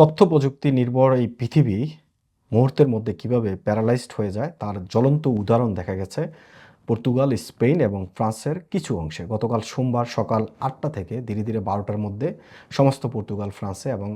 তথ্য প্রযুক্তি নির্ভর এই পৃথিবী মুহূর্তের মধ্যে কীভাবে প্যারালাইজড হয়ে যায়, তার জ্বলন্ত উদাহরণ দেখা গেছে। পর্তুগাল, স্পেন এবং ফ্রান্সের কিছু অংশে। গতকাল সোমবার সকাল আটটা থেকে ধীরে ধীরে বারোটার মধ্যে সমস্ত পর্তুগাল, ফ্রান্সে এবং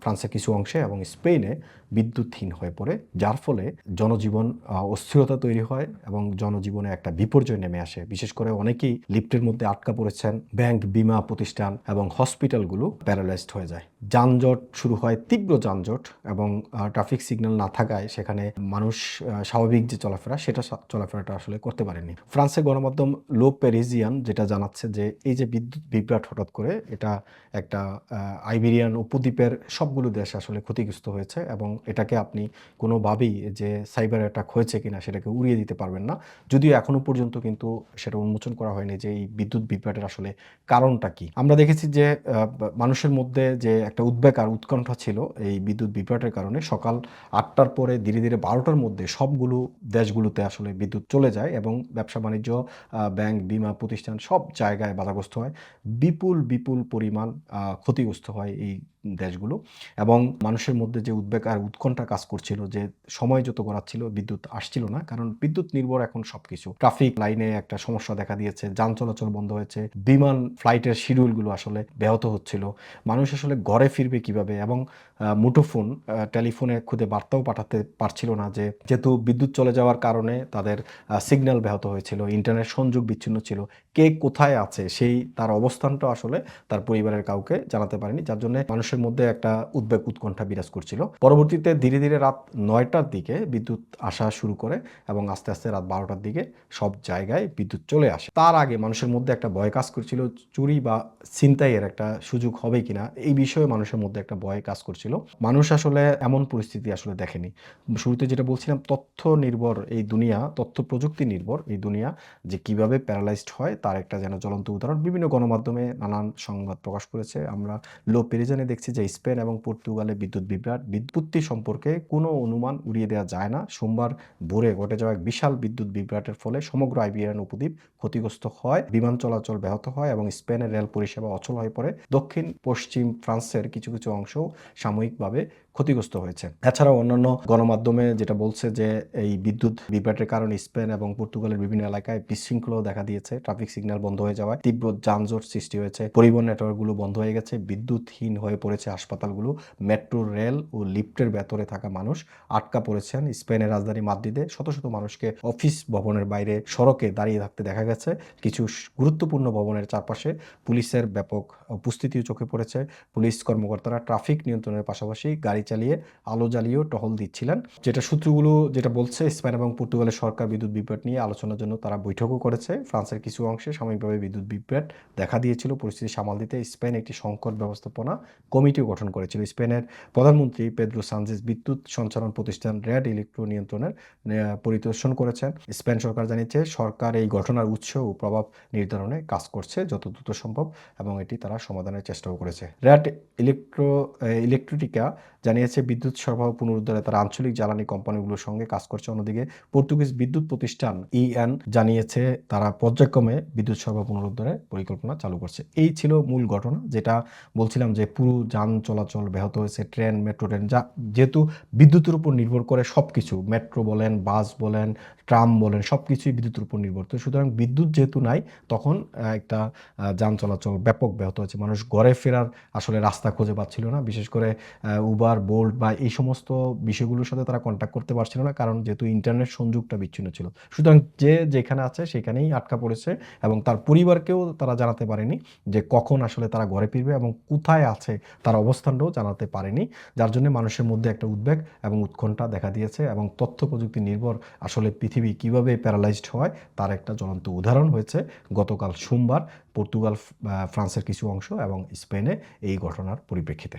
ফ্রান্সের কিছু অংশে এবং স্পেনে বিদ্যুৎহীন হয়ে পড়ে, যার ফলে জনজীবন অস্থিরতা তৈরি হয় এবং জনজীবনে একটা বিপর্যয় নেমে আসে। বিশেষ করে অনেকেই লিফটের মধ্যে আটকা পড়েছেন, ব্যাংক, বিমা প্রতিষ্ঠান এবং হসপিটালগুলো প্যারালাইজড হয়ে যায়। যানজট শুরু হয় তীব্র যানজট এবং ট্রাফিক সিগন্যাল না থাকায় সেখানে মানুষ স্বাভাবিক যে চলাফেরা, সেটা চলাফেরাটা আসলে করতে পারেনি ফ্রান্সের গণমাধ্যম লো প্যারিজিয়ান যেটা জানাচ্ছে যে এই যে বিদ্যুৎ বিভ্রাট হঠাৎ করে, এটা একটা আইবেরিয়ান উপদ্বীপের সবগুলো দেশ আসলে ক্ষতিগ্রস্ত হয়েছে এবং এটাকে আপনি কোনোভাবেই যে সাইবার অ্যাটাক হয়েছে কিনা সেটাকে উড়িয়ে দিতে পারবেন না। যদিও এখনও পর্যন্ত কিন্তু সেটা উন্মোচন করা হয়নি যে এই বিদ্যুৎ বিভ্রাটের আসলে কারণটা কি। আমরা দেখেছি যে মানুষের মধ্যে যে একটা উদ্বেগ আর উৎকণ্ঠা ছিল এই বিদ্যুৎ বিভ্রাটের কারণে, সকাল আটটার পরে ধীরে ধীরে বারোটার মধ্যে সবগুলো দেশগুলোতে আসলে বিদ্যুৎ চলে যায় এবং ব্যবসা বাণিজ্য ব্যাংক, বিমা প্রতিষ্ঠান সব জায়গায় বাধাগ্রস্ত হয়। বিপুল বিপুল পরিমাণ ক্ষতিগ্রস্ত হয় এই দেশগুলো এবং মানুষের মধ্যে যে উদ্বেগ আর উৎকণ্ঠা কাজ করছিল, যে সময় যত গড়াচ্ছিল, বিদ্যুৎ আসছিল না, কারণ বিদ্যুৎ নির্ভর এখন সবকিছু। ট্রাফিক লাইনে একটা সমস্যা দেখা দিয়েছে, যান চলাচল বন্ধ হয়েছে, বিমান ফ্লাইটের শিডিউলগুলো আসলে ব্যাহত হচ্ছিল। মানুষ আসলে ঘরে ফিরবে কীভাবে এবং মুঠোফোন টেলিফোনে খুদে বার্তাও পাঠাতে পারছিল না যে, যেহেতু বিদ্যুৎ চলে যাওয়ার কারণে তাদের সিগন্যাল ব্যাহত হয়েছিল ইন্টারনেট সংযোগ বিচ্ছিন্ন ছিল, কে কোথায় আছে, সেই তার অবস্থানটা আসলে তার পরিবারের কাউকে জানাতে পারেনি, যার জন্য মানুষের মধ্যে একটা উদ্বেগ উৎকণ্ঠা বিরাজ করছিল। পরবর্তীতে ধীরে ধীরে রাত নয়টার দিকে বিদ্যুৎ আসা শুরু করে এবং আস্তে আস্তে রাত বারোটার দিকে সব জায়গায় বিদ্যুৎ চলে আসে। তার আগে মানুষের মধ্যে একটা ভয় কাজ করছিল, চুরি বা ছিনতাইয়ের একটা সুযোগ হবে কিনা, এই বিষয়ে মানুষের মধ্যে একটা ভয় কাজ করছিল। মানুষ আসলে এমন পরিস্থিতি আসলে দেখেনি। শুরুতে যেটা বলছিলাম, তথ্য নির্ভর এই দুনিয়া, তথ্য প্রযুক্তি নির্ভর এই দুনিয়া যে কীভাবে প্যারালাইজড হয়, তার একটা যেন জ্বলন্ত উদাহরণ। বিভিন্ন গণমাধ্যমে নানান সংবাদ প্রকাশ করেছে। আমরা লো পেরিজানে দেখছি যে স্পেন এবং পর্তুগালে বিদ্যুৎ বিভ্রাট বিদ্যুৎটি সম্পর্কে কোনো অনুমান উড়িয়ে দেওয়া যায় না। সোমবার ভোরে ঘটে যাওয়া এক বিশাল বিদ্যুৎ বিভ্রাটের ফলে সমগ্র আইবিয়ান উপদ্বীপ ক্ষতিগ্রস্ত হয়, বিমান চলাচল ব্যাহত হয় এবং স্পেনের রেল পরিষেবা অচল হয়ে পড়ে। দক্ষিণ পশ্চিম ফ্রান্সের কিছু কিছু অংশ সাময়িকভাবে ক্ষতিগ্রস্ত হয়েছে এছাড়াও অন্যান্য গণমাধ্যমে যেটা বলছে যে এই বিদ্যুৎ বিভ্রাটের কারণে স্পেন এবং পর্তুগালের বিভিন্ন এলাকায় বিশৃঙ্খলাও দেখা দিয়েছে। ট্রাফিক সিগন্যাল বন্ধ হয়ে যাওয়ায় তীব্র যানজট সৃষ্টি হয়েছে। পরিবহন নেটওয়ার্কগুলো বন্ধ হয়ে গেছে। বিদ্যুৎহীন হয়ে পড়েছে হাসপাতালগুলো। মেট্রো, রেল ও লিফটের ভেতরে থাকা মানুষ আটকা পড়েছেন। স্পেনের রাজধানী মাদ্রিদে শত শত মানুষকে অফিস ভবনের বাইরে সড়কে দাঁড়িয়ে থাকতে দেখা গেছে। কিছু গুরুত্বপূর্ণ ভবনের চারপাশে পুলিশের ব্যাপক উপস্থিতিও চোখে পড়েছে। পুলিশ কর্মকর্তারা ট্রাফিক নিয়ন্ত্রণের পাশাপাশি গাড়ি চালিয়ে আলো জ্বালিয়েও টহল দিচ্ছিলেন। যেটা সূত্রগুলো যেটা বলছে, স্পেন এবং পর্তুগালের সরকার বিদ্যুৎ বিভ্রাট নিয়ে আলোচনার জন্য তারা বৈঠকও করেছে। ফ্রান্সের কিছু অংশে সাময়িকভাবে বিদ্যুৎ বিভ্রাট দেখা দিয়েছিল। পরিস্থিতি সামাল দিতে স্পেন একটি সংকট ব্যবস্থাপনা কমিটিও গঠন করেছিল। স্পেনের প্রধানমন্ত্রী পেদ্রো সানজেস বিদ্যুৎ সঞ্চালন প্রতিষ্ঠান রেড ইলেকট্রো নিয়ন্ত্রণের পরিদর্শন করেছেন। স্পেন সরকার জানিয়েছে, সরকার এই ঘটনার উৎস ও প্রভাব নির্ধারণে কাজ করছে যত দ্রুত সম্ভব এবং এটি তারা সমাধানের চেষ্টাও করেছে। রেড ইলেকট্রো ইলেকট্রিকা জানিয়েছে, বিদ্যুৎ সরবরাহ পুনরুদ্ধারে তারা আঞ্চলিক জ্বালানি কোম্পানিগুলোর সঙ্গে কাজ করছে। অন্যদিকে পর্তুগিজ বিদ্যুৎ প্রতিষ্ঠান ইএন জানিয়েছে, তারা পর্যায়ক্রমে বিদ্যুৎ সরবরাহ পুনরুদ্ধারে পরিকল্পনা চালু করছে। এই ছিল মূল ঘটনা, যেটা বলছিলাম যে পুরো যান চলাচল ব্যাহত হয়েছে, ট্রেন, মেট্রো ট্রেন, যা যেহেতু বিদ্যুতের উপর নির্ভর করে সব কিছু মেট্রো বলেন, বাস বলেন, ট্রাম বলেন সব কিছুই বিদ্যুতের উপর নির্ভর। তো সুতরাং বিদ্যুৎ যেহেতু নাই, তখন একটা যান চলাচল ব্যাপক ব্যাহত হয়েছে। মানুষ ঘরে ফেরার আসলে রাস্তা খুঁজে পাচ্ছিল না, বিশেষ করে উবার বোল্ট বা এই সমস্ত বিষয়গুলোর সাথে তারা কন্ট্যাক্ট করতে পারছিল না, কারণ যেহেতু ইন্টারনেট সংযোগটা বিচ্ছিন্ন ছিল। সুতরাং যে যেখানে আছে সেখানেই আটকা পড়েছে এবং তার পরিবারকেও তারা জানাতে পারেনি যে কখন আসলে তারা ঘরে ফিরবে এবং কোথায় আছে তার অবস্থানটাও জানাতে পারেনি, যার জন্য মানুষের মধ্যে একটা উদ্বেগ এবং উৎকণ্ঠা দেখা দিয়েছে এবং তথ্য প্রযুক্তি নির্ভর আসলে পৃথিবী কীভাবে প্যারালাইজড হয় তার একটা জ্বলন্ত উদাহরণ হয়েছে। গতকাল সোমবার পর্তুগাল ফ্রান্সের কিছু অংশ এবং স্পেনে এই ঘটনার পরিপ্রেক্ষিতে।